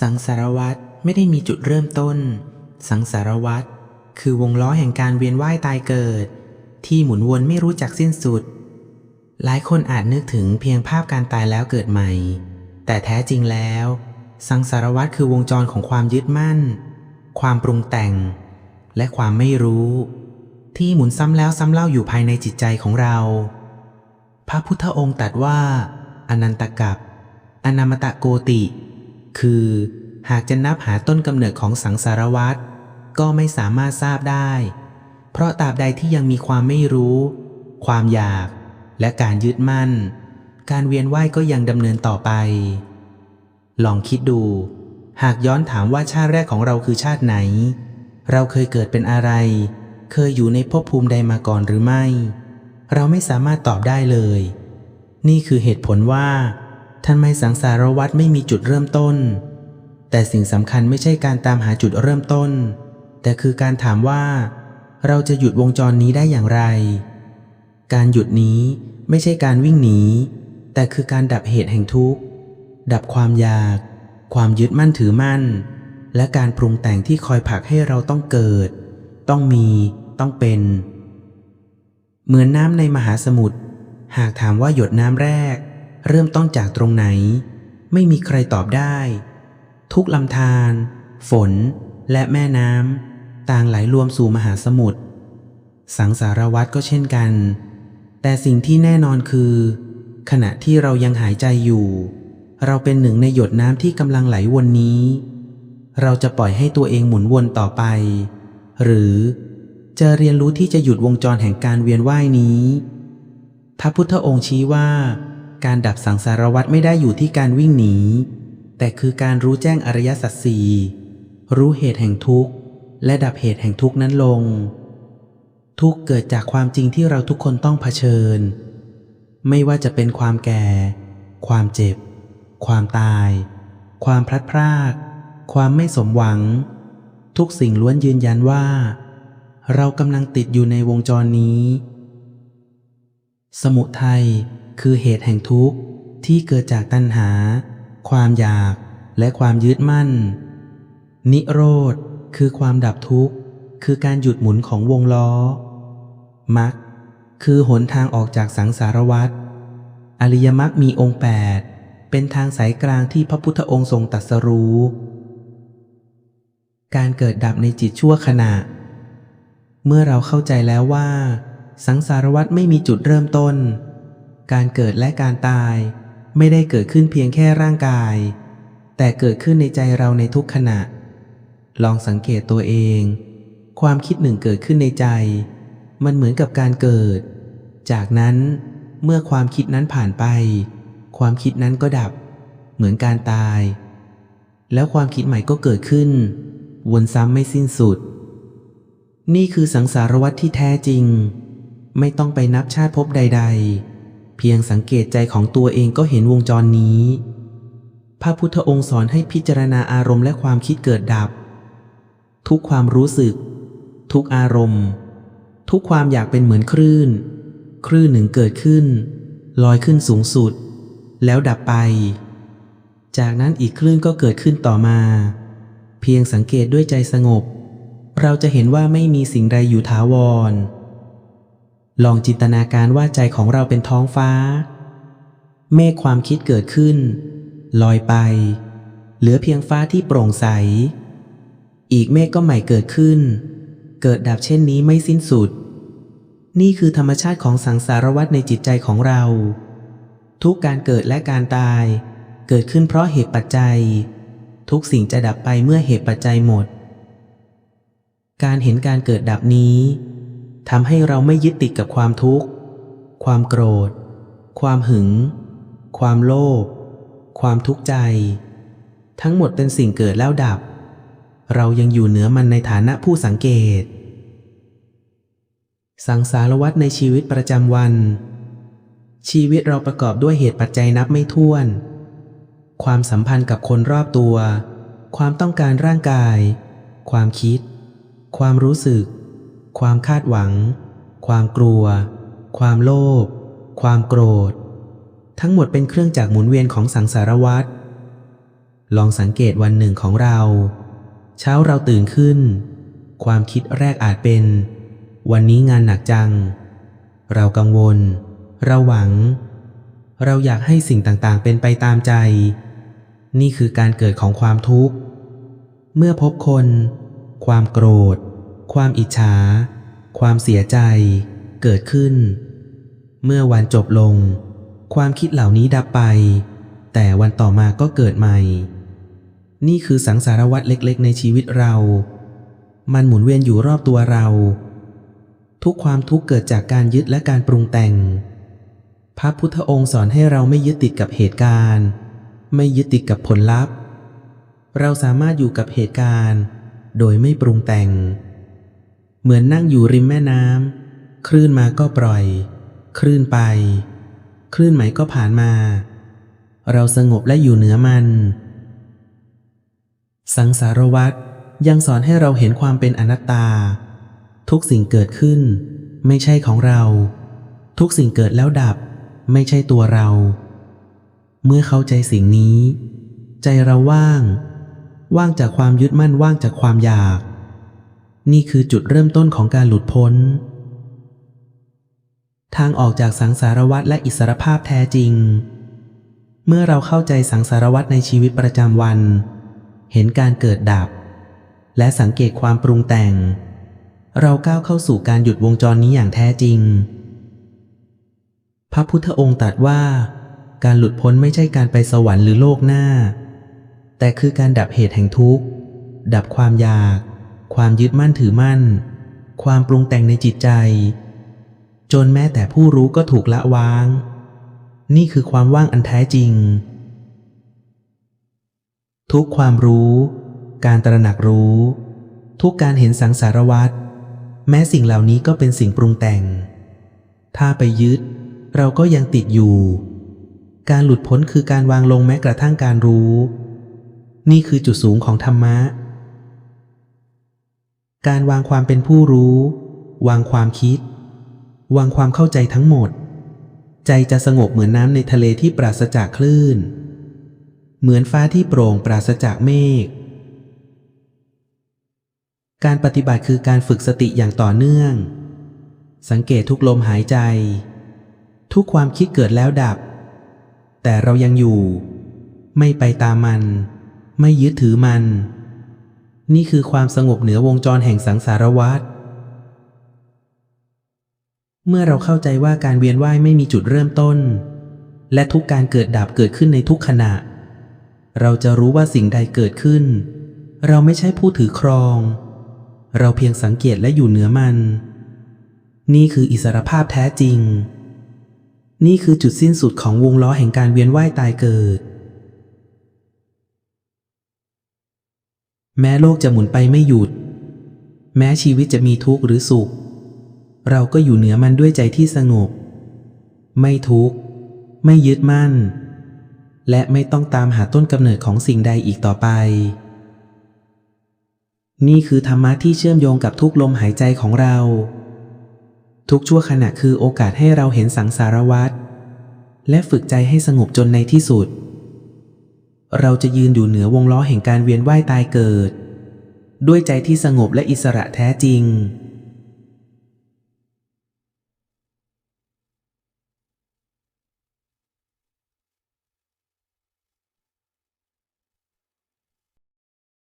สังสารวัตรไม่ได้มีจุดเริ่มต้น สังสารวัตรคือวงล้อแห่งการเวียนว่ายตายเกิด ที่หมุนวนไม่รู้จักสิ้นสุด หลายคนอาจนึกถึงเพียงภาพการตายแล้วเกิดใหม่ แต่แท้จริงแล้ว สังสารวัตรคือวงจรของความยึดมั่น ความปรุงแต่ง และความไม่รู้ ที่หมุนซ้ำแล้วซ้ำเล่าอยู่ภายในจิตใจของเรา พระพุทธองค์ตรัสว่า อนันตกับ อนามตะโกติ คือ หากจะนับหาต้นกำเนิดของสังสารวัตรก็ไม่สามารถทราบได้ เพราะตราบใดที่ยังมีความไม่รู้ ความอยาก และการยึดมั่น การเวียนว่ายก็ยังดำเนินต่อไป ลองคิดดู หากย้อนถามว่าชาติแรกของเราคือชาติไหน เราเคยเกิดเป็นอะไร เคยอยู่ในภพภูมิใดมาก่อนหรือไม่ เราไม่สามารถตอบได้เลย นี่คือเหตุผลว่า ทำไมสังสารวัตรไม่มีจุดเริ่มต้น แต่สิ่งสำคัญไม่ใช่การตามหาจุดเริ่มต้น แต่คือการถามว่า เราจะหยุดวงจรนี้ได้อย่างไร การหยุดนี้ไม่ใช่การวิ่งหนี แต่คือการดับเหตุแห่งทุกข์ ดับความอยาก ความยึดมั่นถือมั่น และการปรุงแต่งที่คอยผลักให้เราต้องเกิด ต้องมี ต้องเป็น เหมือนน้ำในมหาสมุทร หากถามว่าหยดน้ำแรก เริ่มต้นจากตรงไหน ไม่มีใครตอบได้ ทุกลำธารฝน และแม่น้ำต่างไหลรวมสู่มหาสมุทรสังสารวัตรก็เช่นกัน แต่สิ่งที่แน่นอนคือ ขณะที่เรายังหายใจอยู่ เราเป็นหนึ่งในหยดน้ำที่กำลังไหลวนนี้ เราจะปล่อยให้ตัวเองหมุนวนต่อไป หรือจะเรียนรู้ที่จะหยุดวงจรแห่งการเวียนว่ายนี้พระพุทธองค์ชี้ว่า การดับสังสารวัฏไม่ได้อยู่ที่การวิ่งหนี แต่คือการรู้แจ้งอริยสัจสี่รู้เหตุแห่งทุกข์ และดับเหตุแห่งทุกข์นั้นลง ทุกข์เกิดจากความจริงที่เราทุกคนต้องเผชิญ ไม่ว่าจะเป็นความแก่ ความเจ็บ ความตาย ความพลัดพราก ความไม่สมหวัง ทุกสิ่งล้วนยืนยันว่า เรากำลังติดอยู่ในวงจรนี้ สมุทัย คือเหตุแห่งทุกข์ที่เกิดจากตัณหา ความอยากและความยึดมั่น นิโรธ คือความดับทุกข์ คือการหยุดหมุนของวงล้อมรรคคือหนทางออกจากสังสารวัฏอริยมรรคมีองค์แปดเป็นทางสายกลางที่พระพุทธองค์ทรงตรัสรู้ การเกิดดับในจิตชั่วขณะ เมื่อเราเข้าใจแล้วว่า สังสารวัฏไม่มีจุดเริ่มต้น การเกิดและการตาย ไม่ได้เกิดขึ้นเพียงแค่ร่างกาย แต่เกิดขึ้นในใจเราในทุกขณะ ลองสังเกตตัวเอง ความคิดหนึ่งเกิดขึ้นในใจ มันเหมือนกับการเกิด จากนั้นเมื่อความคิดนั้นผ่านไป ความคิดนั้นก็ดับ เหมือนการตาย แล้วความคิดใหม่ก็เกิดขึ้น วนซ้ำไม่สิ้นสุด นี่คือสังสารวัฏที่แท้จริง ไม่ต้องไปนับชาติภพใด ๆ เพียงสังเกตใจของตัวเองก็เห็นวงจรนี้ พระพุทธองค์สอนให้พิจารณาอารมณ์และความคิดเกิดดับ ทุกความรู้สึก ทุกอารมณ์ ทุกความอยากเป็นเหมือนคลื่น คลื่นหนึ่งเกิดขึ้น ลอยขึ้นสูงสุด แล้วดับไป จากนั้นอีกคลื่นก็เกิดขึ้นต่อมา เพียงสังเกตด้วยใจสงบ เราจะเห็นว่าไม่มีสิ่งใดอยู่ถาวร ลองจินตนาการว่าใจของเราเป็นท้องฟ้า เมฆความคิดเกิดขึ้น ลอยไป เหลือเพียงฟ้าที่โปร่งใส อีกเมฆก็ใหม่เกิดขึ้น เกิดดับเช่นนี้ไม่สิ้นสุด นี่คือธรรมชาติของสังสารวัฏในจิตใจของเรา ทุกการเกิดและการตาย เกิดขึ้นเพราะเหตุปัจจัย ทุกสิ่งจะดับไปเมื่อเหตุปัจจัยหมด การเห็นการเกิดดับนี้ ทำให้เราไม่ยึดติดกับความทุกข์ ความโกรธ ความหึง ความโลภ ความทุกข์ใจ ทั้งหมดเป็นสิ่งเกิดแล้วดับ เรายังอยู่เหนือมันในฐานะผู้สังเกต สังสารวัฏในชีวิตประจำวัน ชีวิตเราประกอบด้วยเหตุปัจจัยนับไม่ถ้วน ความสัมพันธ์กับคนรอบตัว ความต้องการร่างกาย ความคิด ความรู้สึก ความคาดหวัง ความกลัว ความโลภ ความโกรธ ทั้งหมดเป็นเครื่องจักรหมุนเวียนของสังสารวัฏลองสังเกตวันหนึ่งของเรา เช้าเราตื่นขึ้น ความคิดแรกอาจเป็น วันนี้งานหนักจัง เรากังวล เราหวัง เราอยากให้สิ่งต่างๆ เป็นไปตามใจ นี่คือการเกิดของความทุกข์ เมื่อพบคน ความโกรธ ความอิจฉา ความเสียใจ เกิดขึ้น เมื่อวันจบลง ความคิดเหล่านี้ดับไป แต่วันต่อมาก็เกิดใหม่ นี่คือสังสารวัตรเล็กๆ ในชีวิตเรา มันหมุนเวียนอยู่รอบตัวเรา ทุกความทุกข์เกิดจากการยึดและการปรุงแต่ง พระพุทธองค์สอนให้เราไม่ยึดติดกับเหตุการณ์ ไม่ยึดติดกับผลลัพธ์ เราสามารถอยู่กับเหตุการณ์ โดยไม่ปรุงแต่ง เหมือนนั่งอยู่ริมแม่น้ำคลื่นมาก็ปล่อย คลื่นไป คลื่นใหม่ก็ผ่านมา เราสงบและอยู่เหนือมัน สังสารวัตรยังสอนให้เราเห็นความเป็นอนัตตา ทุกสิ่งเกิดขึ้น ไม่ใช่ของเรา ทุกสิ่งเกิดแล้วดับ ไม่ใช่ตัวเรา เมื่อเข้าใจสิ่งนี้ ใจเราว่าง ว่างจากความยึดมั่นว่างจากความอยาก นี่คือจุดเริ่มต้นของการหลุดพ้น ทางออกจากสังสารวัฏและอิสรภาพแท้จริง เมื่อเราเข้าใจสังสารวัฏในชีวิตประจำวัน เห็นการเกิดดับ และสังเกตความปรุงแต่ง เราก้าวเข้าสู่การหยุดวงจรนี้อย่างแท้จริง พระพุทธองค์ตรัสว่า การหลุดพ้นไม่ใช่การไปสวรรค์หรือโลกหน้า แต่คือการดับเหตุแห่งทุกข์ ดับความอยาก ความยึดมั่นถือมั่น ความปรุงแต่งในจิตใจ จนแม้แต่ผู้รู้ก็ถูกละวาง นี่คือความว่างอันแท้จริง ทุกความรู้ การตระหนักรู้ ทุกการเห็นสังสารวัฏแม้สิ่งเหล่านี้ก็เป็นสิ่งปรุงแต่ง ถ้าไปยึด เราก็ยังติดอยู่ การหลุดพ้นคือการวางลงแม้กระทั่งการรู้ นี่คือจุดสูงของธรรมะ การวางความเป็นผู้รู้ วางความคิด วางความเข้าใจทั้งหมด ใจจะสงบเหมือนน้ำในทะเลที่ปราศจากคลื่น เหมือนฟ้าที่โปร่งปราศจากเมฆ การปฏิบัติคือการฝึกสติอย่างต่อเนื่อง สังเกตทุกลมหายใจ ทุกความคิดเกิดแล้วดับ แต่เรายังอยู่ ไม่ไปตามมัน ไม่ยึดถือมัน นี่คือความสงบเหนือวงจรแห่งสังสารวัฏเมื่อเราเข้าใจว่าการเวียนว่ายไม่มีจุดเริ่มต้น และทุกการเกิดดับเกิดขึ้นในทุกขณะ เราจะรู้ว่าสิ่งใดเกิดขึ้น เราไม่ใช่ผู้ถือครอง เราเพียงสังเกตและอยู่เหนือมัน นี่คืออิสรภาพแท้จริง นี่คือจุดสิ้นสุดของวงล้อแห่งการเวียนว่ายตายเกิด แม้โลกจะหมุนไปไม่หยุด แม้ชีวิตจะมีทุกข์หรือสุข เราก็อยู่เหนือมันด้วยใจที่สงบ ไม่ทุกข์ ไม่ยึดมั่น และไม่ต้องตามหาต้นกำเนิดของสิ่งใดอีกต่อไป นี่คือธรรมะที่เชื่อมโยงกับทุกลมหายใจของเรา ทุกชั่วขณะคือโอกาสให้เราเห็นสังสารวัฏและฝึกใจให้สงบจนในที่สุด เราจะยืนอยู่เหนือวงล้อแห่งการเวียนว่ายตายเกิด ด้วยใจที่สงบและอิสระแท้จริง